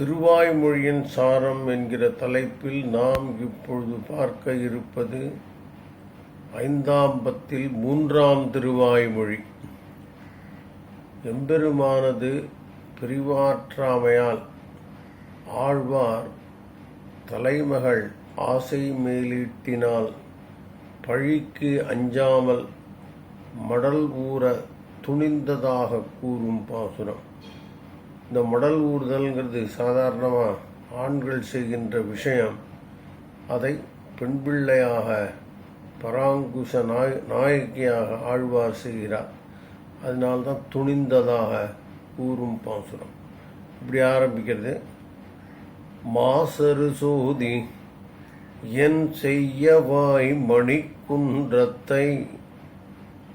திருவாய்மொழியின் சாரம் என்கிற தலைப்பில் நாம் இப்பொழுது பார்க்க இருப்பது ஐந்தாம் பத்தில் மூன்றாம் திருவாய்மொழி. எம்பெருமானது பிரிவாற்றாமையால் ஆழ்வார் தலைமகள் ஆசை மேலீட்டினால் பழிக்கு அஞ்சாமல் மடல் ஊற துணிந்ததாக கூறும் பாசுரம். இந்த மடல் ஊடுதல்ங்கிறது சாதாரணமாக ஆண்கள் செய்கின்ற விஷயம். அதை பெண் பிள்ளையாக பராங்குச நாய் நாயகியாக ஆழ்வார் செய்கிறார். அதனால்தான் துணிந்ததாக கூறும் பாசுரம். இப்படி ஆரம்பிக்கிறது. மாசரு சோதி என் செய்யவாய் மணிக்குன்றத்தை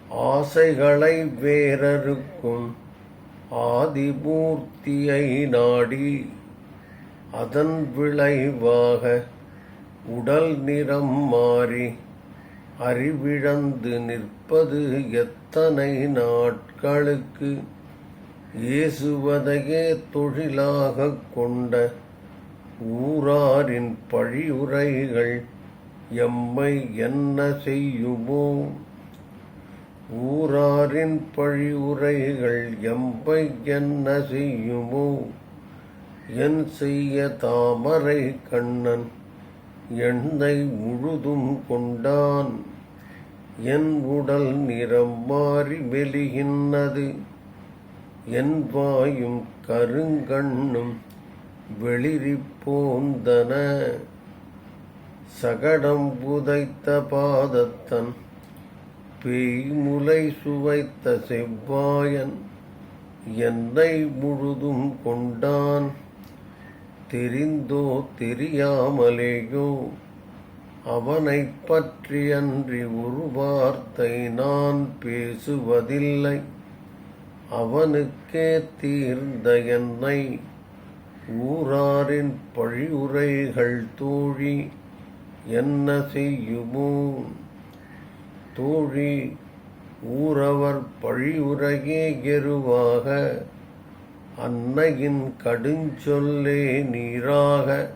ஆசைகளை வேறறுக்கும் ஆதிமூர்த்தியை நாடி அதன் விளைவாக உடல் நிறம் மாறி அறிவிழந்து நிற்பது எத்தனை நாட்களுக்கு? இயேசுவதையே தொழிலாகக் கொண்ட ஊராரின் பழியுரைகள் எம்மை என்ன செய்யுமோ? ஊராரின் பழிவுரைகள் எம்பை என்ன செய்யுமோ என் செய்ய தாமரை கண்ணன் எண்ணெய் முழுதும் கொண்டான். என் உடல் நிறம் மாறி மெலிகின்றது என் வாயும் கருங்கண்ணும் வெளிரி போந்தன. சகடம் புதைத்த பாதத்தன் பேய்முலை சுவைத்த செவ்வாயன் என்னை முழுதும் கொண்டான். தெரிந்தோ தெரியாமலேயோ அவனை பற்றி அன்றி ஒரு வார்த்தை நான் பேசுவதில்லை. அவனுக்கே தீர்ந்த என்னை ஊராரின் பழியுரைகள் தோழி என்ன செய்யுமோ? தோழி ஊரவர் பழியுரையே கெருவாக அன்னையின் கடுஞ்சொல்லே நீராக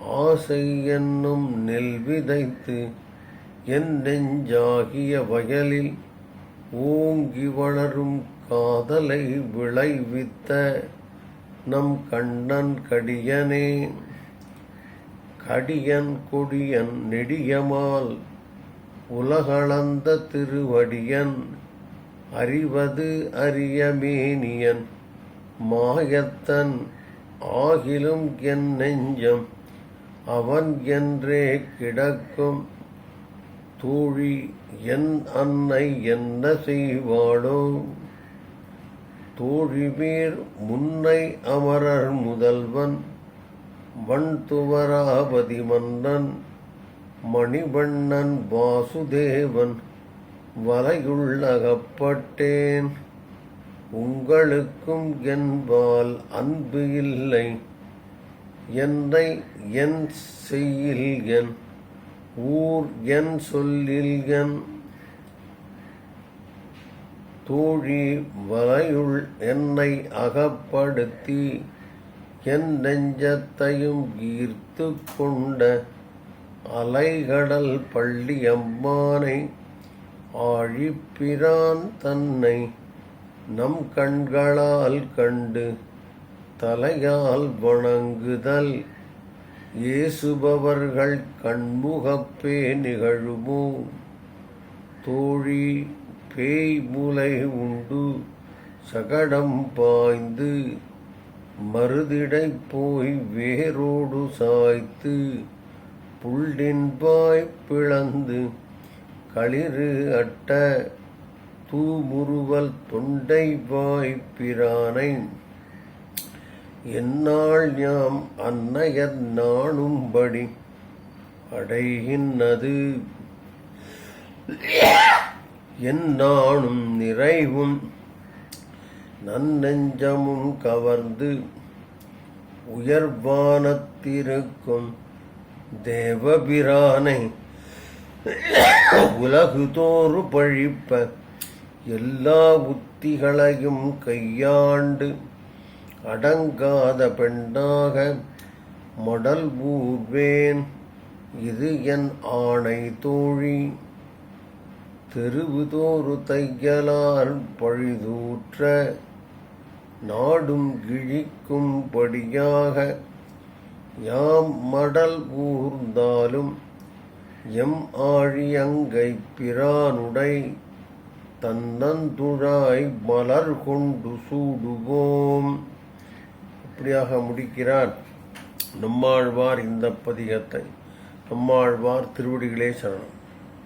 ஆசை என்னும் நெல் விதைத்து என் நெஞ்சாகிய வயலில் ஓங்கி வளரும் காதலை விளைவித்த நம் கண்ணன் கடியனே. கடியன் கொடியன் நெடியமால் உலகளந்த திருவடியன் அறிவது அரியமேனியன் மாயத்தன் ஆகிலும் என் நெஞ்சம் அவன் என்றே கிடக்கும் தூழி என் அன்னை என்ன செய்வாளோ? தோழிமீர் முன்னை அமரர் முதல்வன் வண்துவராபதி மன்னன் மணிவண்ணன் வாசுதேவன் வலையுள்ளகப்பட்டேன். உங்களுக்கும் என்பால் அன்பு இல்லை. என்னை என் செய்யில் என் ஊர் என் சொல்லில் என். தோழி வலையுள் என்னை அகப்படுத்தி என் நெஞ்சத்தையும் ஈர்த்து கொண்ட அலைகடல் பள்ளி அம்மானை ஆழிப்பிரான் தன்னை நம் கண்களால் கண்டு தலையால் வணங்குதல். ஏசுபவர்கள் கண்முகப்பே நிகழுமோ? தோழி பேய் மூலை உண்டு சகடம் பாய்ந்து மருதிடை போய் வேரோடு சாய்த்து புள்ளின்பாய் பிளந்து களிறு அட்ட தூமுருவல் தொண்டை வாய்ப்பிரானை பிரானை. யாம் அன்னையர் நாணும்படி அடைகின்றது. என் நாணும் நிறைவும் நன்னெஞ்சமும் கவர்ந்து உயர்வானத்திருக்கும் தேவபிரானை உலகு தோறு பழிப்ப எல்லா உத்திகளையும் கையாண்டு அடங்காத பெண்ணாக மடல் ஊர்வேன். இது என் ஆணை தோழி. தெருவுதோறு தையலால் பழிதூற்ற நாடும் கிழிக்கும்படியாக யாம் மடல் ஊர்ந்தாலும் எம் ஆழியங்கை பிரானுடை தன்னந்துழாய் மலர் கொண்டு சூடுவோம். இப்படியாக முடிக்கிறார் நம்மாழ்வார் இந்த பதிகத்தை. நம்மாழ்வார் திருவடிகளே சரணம்.